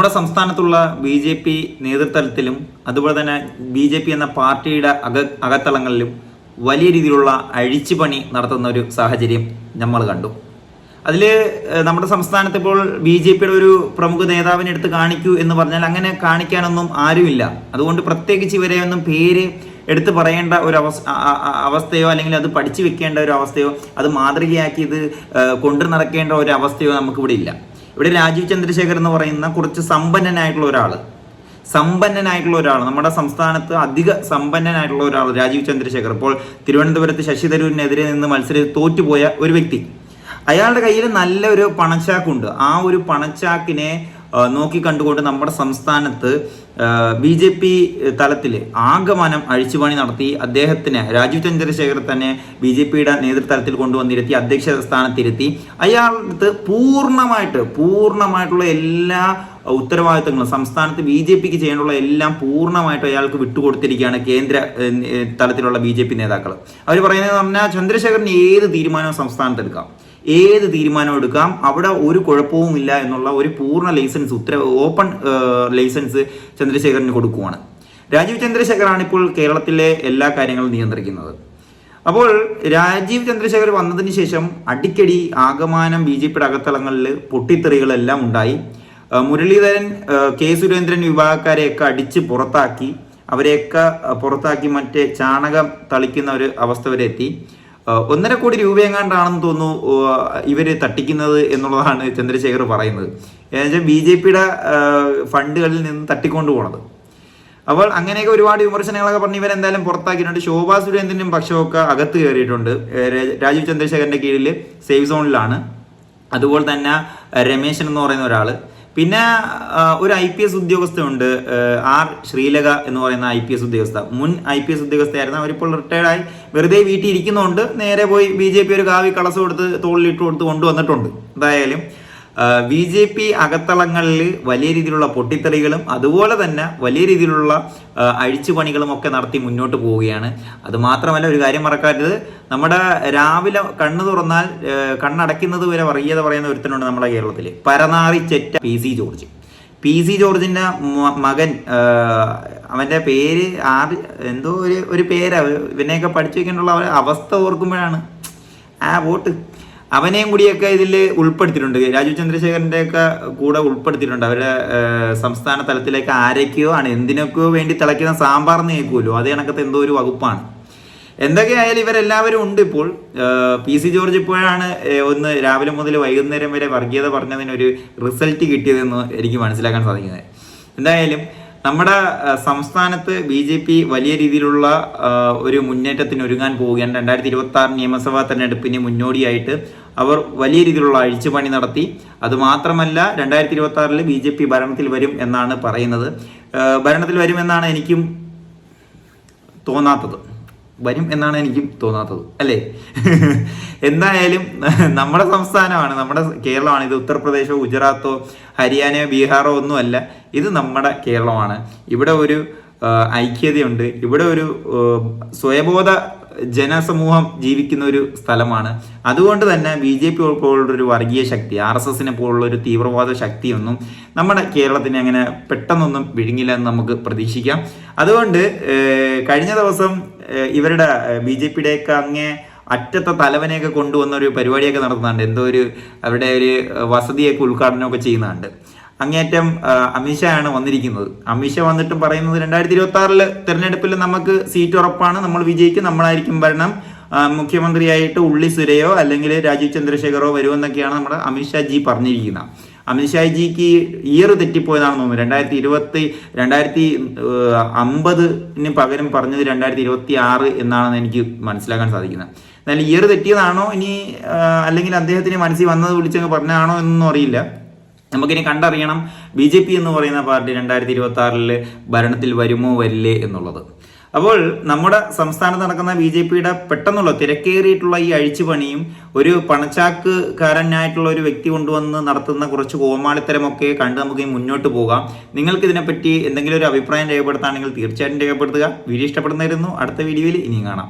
നമ്മുടെ സംസ്ഥാനത്തുള്ള B J P നേതൃത്വത്തിലും അതുപോലെ തന്നെ ബി ജെ പി എന്ന പാർട്ടിയുടെ അക അകത്തളങ്ങളിലും വലിയ രീതിയിലുള്ള അഴിച്ചുപണി നടത്തുന്ന ഒരു സാഹചര്യം നമ്മൾ കണ്ടു. അതിൽ നമ്മുടെ സംസ്ഥാനത്ത് ഇപ്പോൾ ബി ജെ പിയുടെ ഒരു പ്രമുഖ നേതാവിനെ എടുത്ത് കാണിക്കൂ എന്ന് പറഞ്ഞാൽ അങ്ങനെ കാണിക്കാനൊന്നും ആരുമില്ല. അതുകൊണ്ട് പ്രത്യേകിച്ച് ഇവരെ ഒന്നും പേര് എടുത്തു പറയേണ്ട ഒരു അവസ്ഥ അവസ്ഥയോ അല്ലെങ്കിൽ അത് പഠിച്ചു വെക്കേണ്ട ഒരു അവസ്ഥയോ അത് മാതൃകയാക്കി ഇത് കൊണ്ടു നടക്കേണ്ട ഒരു അവസ്ഥയോ നമുക്കിവിടെ ഇല്ല. ഇവിടെ രാജീവ് ചന്ദ്രശേഖർ എന്ന് പറയുന്ന കുറച്ച് സമ്പന്നനായിട്ടുള്ള ഒരാൾ സമ്പന്നനായിട്ടുള്ള ഒരാൾ നമ്മുടെ സംസ്ഥാനത്ത് അധിക സമ്പന്നനായിട്ടുള്ള ഒരാൾ രാജീവ് ചന്ദ്രശേഖർ. ഇപ്പോൾ തിരുവനന്തപുരത്ത് ശശി തരൂരിനെതിരെ നിന്ന് മത്സരിച്ച് തോറ്റുപോയ ഒരു വ്യക്തി. അയാളുടെ കയ്യിൽ നല്ലൊരു പണച്ചാക്കുണ്ട്. ആ ഒരു പണച്ചാക്കിനെ ആ, നോക്കി കണ്ടുകൊണ്ട് നമ്മുടെ സംസ്ഥാനത്ത് ബി ജെ പി തലത്തിൽ ആകമാനം അഴിച്ചുപണി നടത്തി അദ്ദേഹത്തിന് രാജീവ് ചന്ദ്രശേഖർ തന്നെ ബി ജെ പിയുടെ നേതൃത്വത്തിൽ കൊണ്ടുവന്നിരുത്തി അധ്യക്ഷ സ്ഥാനത്തിരുത്തി. അയാൾക്ക് പൂർണമായിട്ട് പൂർണമായിട്ടുള്ള എല്ലാ ഉത്തരവാദിത്തങ്ങളും സംസ്ഥാനത്ത് ബി ജെ പിക്ക് ചെയ്യാനുള്ള എല്ലാം പൂർണമായിട്ടും അയാൾക്ക് വിട്ടുകൊടുത്തിരിക്കുകയാണ് കേന്ദ്ര തലത്തിലുള്ള ബി ജെ പി നേതാക്കൾ അവർ പറയുന്നത് പറഞ്ഞാൽ ചന്ദ്രശേഖറിന് ഏത് തീരുമാനവും സംസ്ഥാനത്ത് എടുക്കാം. ഏത് തീരുമാനം എടുക്കാം അവിടെ ഒരു കുഴപ്പവും ഇല്ല എന്നുള്ള ഒരു പൂർണ ലൈസൻസ് ഉത്തര ഓപ്പൺ ലൈസൻസ് ചന്ദ്രശേഖരന് കൊടുക്കുവാണ്. രാജീവ് ചന്ദ്രശേഖറാണ് ഇപ്പോൾ കേരളത്തിലെ എല്ലാ കാര്യങ്ങളും നിയന്ത്രിക്കുന്നത്. അപ്പോൾ രാജീവ് ചന്ദ്രശേഖർ വന്നതിന് ശേഷം അടിക്കടി ആകമാനം ബി ജെ പിയുടെ അകത്തളങ്ങളിൽ പൊട്ടിത്തെറികളെല്ലാം ഉണ്ടായി. മുരളീധരൻ കെ സുരേന്ദ്രൻ വിഭാഗക്കാരെയൊക്കെ അടിച്ച് പുറത്താക്കി. അവരെയൊക്കെ പുറത്താക്കി മറ്റേ ചാണകം തളിക്കുന്ന ഒരു അവസ്ഥ വരെ എത്തി. ഒന്നര കോടി രൂപയെങ്ങാണ്ടാണെന്ന് തോന്നുന്നു ഇവർ തട്ടിക്കുന്നത് എന്നുള്ളതാണ് ചന്ദ്രശേഖർ പറയുന്നത്. എന്നുവെച്ചാൽ ബി ജെ പിയുടെ ഫണ്ടുകളിൽ നിന്ന് തട്ടിക്കൊണ്ടു പോണത്. അപ്പോൾ അങ്ങനെയൊക്കെ ഒരുപാട് വിമർശനങ്ങളൊക്കെ പറഞ്ഞ് ഇവരെന്തായാലും പുറത്താക്കിയിട്ടുണ്ട്. ശോഭാ സുരേന്ദ്രനും പക്ഷമൊക്കെ അകത്ത് കയറിയിട്ടുണ്ട്. രാജീവ് ചന്ദ്രശേഖരന്റെ കീഴിൽ സേഫ് സോണിലാണ്. അതുപോലെ തന്നെ രമേശൻ എന്ന് പറയുന്ന ഒരാൾ പിന്നെ ഒരു ഐ പി എസ് ഉദ്യോഗസ്ഥയുണ്ട് ആർ ശ്രീലക എന്ന് പറയുന്ന ഐ പി എസ് ഉദ്യോഗസ്ഥ. മുൻ ഐ പി എസ് ഉദ്യോഗസ്ഥയായിരുന്നു അവരിപ്പോൾ റിട്ടയർഡായി വെറുതെ വീട്ടിൽ ഇരിക്കുന്നുണ്ട് നേരെ പോയി ബി ജെ പി ഒരു കാവി കളസ് കൊടുത്ത് തോളിലിട്ട് കൊടുത്ത് കൊണ്ടുവന്നിട്ടുണ്ട്. എന്തായാലും ബി ജെ പി അകത്തളങ്ങളിൽ വലിയ രീതിയിലുള്ള പൊട്ടിത്തെറികളും അതുപോലെ തന്നെ വലിയ രീതിയിലുള്ള അഴിച്ചുപണികളും ഒക്കെ നടത്തി മുന്നോട്ട് പോവുകയാണ്. അതുമാത്രമല്ല ഒരു കാര്യം മറക്കരുത് നമ്മുടെ രാവിലെ കണ്ണു തുറന്നാൽ കണ്ണടയ്ക്കുന്നത് വരെ വർഗീയത പറയുന്ന ഒരുത്തനുണ്ട് നമ്മുടെ കേരളത്തിൽ പരനാറി ചെറ്റ P C George. P C ജോർജിന്റെ മകൻ അവന്റെ പേര് ആർ എന്തോ ഒരു ഒരു പേരാ ഇവനെയൊക്കെ പഠിച്ചു വെക്കാനുള്ള അവസ്ഥ ഓർക്കുമ്പോഴാണ്. ആ വോട്ട്. അവനെയും കൂടിയൊക്കെ ഇതിൽ ഉൾപ്പെടുത്തിയിട്ടുണ്ട്. രാജീവ് ചന്ദ്രശേഖരന്റെ ഒക്കെ കൂടെ ഉൾപ്പെടുത്തിയിട്ടുണ്ട്. അവരുടെ സംസ്ഥാന തലത്തിലേക്ക് ആരൊക്കെയോ ആണ്. എന്തിനൊക്കെയോ വേണ്ടി തിളയ്ക്കുന്ന സാമ്പാർന്ന് കേൾക്കുമല്ലോ. അതേ കണക്കത്തെ എന്തോ ഒരു വകുപ്പാണ്. എന്തൊക്കെയായാലും ഇവരെല്ലാവരും ഉണ്ട് ഇപ്പോൾ. പി സി ജോർജ് ഇപ്പോഴാണ് ഒന്ന് രാവിലെ മുതൽ വൈകുന്നേരം വരെ വർഗീയത പറഞ്ഞതിനൊരു റിസൾട്ട് കിട്ടിയതെന്ന് എനിക്ക് മനസ്സിലാക്കാൻ സാധിക്കുന്നത്. എന്തായാലും നമ്മുടെ സംസ്ഥാനത്ത് ബി ജെ പി വലിയ രീതിയിലുള്ള ഒരു മുന്നേറ്റത്തിന് ഒരുങ്ങാൻ പോവുകയാണ്. രണ്ടായിരത്തി ഇരുപത്തി ആറ് നിയമസഭാ തെരഞ്ഞെടുപ്പിന് മുന്നോടിയായിട്ട് അവർ വലിയ രീതിയിലുള്ള അഴിച്ചുപണി നടത്തി. അതുമാത്രമല്ല രണ്ടായിരത്തി ഇരുപത്തി ആറിൽ ബി ജെ പി ഭരണത്തിൽ വരും എന്നാണ് പറയുന്നത്. ഭരണത്തിൽ വരുമെന്നാണ് എനിക്കും തോന്നാത്തത്. വരും എന്നാണ് എനിക്കും തോന്നാത്തത്. അല്ലേ? എന്തായാലും നമ്മുടെ സംസ്ഥാനമാണ് നമ്മുടെ കേരളമാണ്. ഇത് ഉത്തർപ്രദേശോ ഗുജറാത്തോ ഹരിയാനയോ ബീഹാറോ ഒന്നുമല്ല. ഇത് നമ്മുടെ കേരളമാണ്. ഇവിടെ ഒരു ഐക്യതയുണ്ട്. ഇവിടെ ഒരു സ്വയബോധ ജനസമൂഹം ജീവിക്കുന്ന ഒരു സ്ഥലമാണ്. അതുകൊണ്ട് തന്നെ ബി ജെ പി പോലുള്ള ഒരു വർഗീയ ശക്തി ആർ എസ് എസിനെ പോലുള്ള ഒരു തീവ്രവാദ ശക്തിയൊന്നും നമ്മുടെ കേരളത്തിനെ അങ്ങനെ പെട്ടെന്നൊന്നും വിഴുങ്ങില്ല എന്ന് നമുക്ക് പ്രതീക്ഷിക്കാം. അതുകൊണ്ട് കഴിഞ്ഞ ദിവസം ഇവരുടെ ബി ജെ പിയുടെയൊക്കെ അങ്ങേ അറ്റത്തെ തലവനെയൊക്കെ കൊണ്ടുവന്ന ഒരു പരിപാടിയൊക്കെ നടത്തുന്നുണ്ട്. എന്തോ ഒരു അവരുടെ ഒരു വസതിയൊക്കെ ഉദ്ഘാടനമൊക്കെ ചെയ്യുന്നുണ്ട്. അങ്ങേറ്റം അമിത്ഷാ അമിത്ഷായാണ് വന്നിരിക്കുന്നത്. അമിത്ഷാ വന്നിട്ടും പറയുന്നത് രണ്ടായിരത്തി ഇരുപത്തി ആറിൽ തെരഞ്ഞെടുപ്പിൽ നമുക്ക് സീറ്റ് ഉറപ്പാണ്. നമ്മൾ വിജയിക്കും നമ്മളായിരിക്കും ഭരണം. മുഖ്യമന്ത്രിയായിട്ട് ഉള്ളി സുരയോ അല്ലെങ്കിൽ രാജീവ് ചന്ദ്രശേഖറോ വരുമെന്നൊക്കെയാണ് നമ്മുടെ അമിത്ഷാ ജി പറഞ്ഞിരിക്കുന്നത്. അമിത്ഷാജിക്ക് ഇയർ തെറ്റിപ്പോയതാണെന്ന് തോന്നുന്നു. രണ്ടായിരത്തി ഇരുപത്തി രണ്ടായിരത്തി അമ്പതിന് പകരം പറഞ്ഞത് രണ്ടായിരത്തി ഇരുപത്തി ആറ് എന്നാണെന്ന് എനിക്ക് മനസ്സിലാക്കാൻ സാധിക്കുന്നത്. എന്നാൽ ഇയർ തെറ്റിയതാണോ ഇനി അല്ലെങ്കിൽ അദ്ദേഹത്തിന് മനസ്സിൽ വന്നത് വിളിച്ചങ്ങ് പറഞ്ഞതാണോ എന്നൊന്നും അറിയില്ല. നമുക്കിനി കണ്ടറിയണം ബി ജെ പി എന്ന് പറയുന്ന പാർട്ടി രണ്ടായിരത്തി ഇരുപത്തി ആറിൽ ഭരണത്തിൽ വരുമോ വരില്ലേ എന്നുള്ളത്. അപ്പോൾ നമ്മുടെ സംസ്ഥാനത്ത് നടക്കുന്ന ബി ജെ പിയുടെ പെട്ടെന്നുള്ള തിരക്കേറിയിട്ടുള്ള ഈ അഴിച്ചുപണിയും ഒരു പണച്ചാക്കുകാരനായിട്ടുള്ള ഒരു വ്യക്തി കൊണ്ടുവന്ന് നടത്തുന്ന കുറച്ച് കോമാളിത്തരമൊക്കെ കണ്ട് നമുക്ക് മുന്നോട്ട് പോകാം. നിങ്ങൾക്ക് ഇതിനെപ്പറ്റി എന്തെങ്കിലും ഒരു അഭിപ്രായം രേഖപ്പെടുത്താണെങ്കിൽ തീർച്ചയായിട്ടും രേഖപ്പെടുത്തുക. വീഡിയോ ഇഷ്ടപ്പെടുന്നതായിരുന്നു അടുത്ത വീഡിയോയിൽ ഇനിയും കാണാം.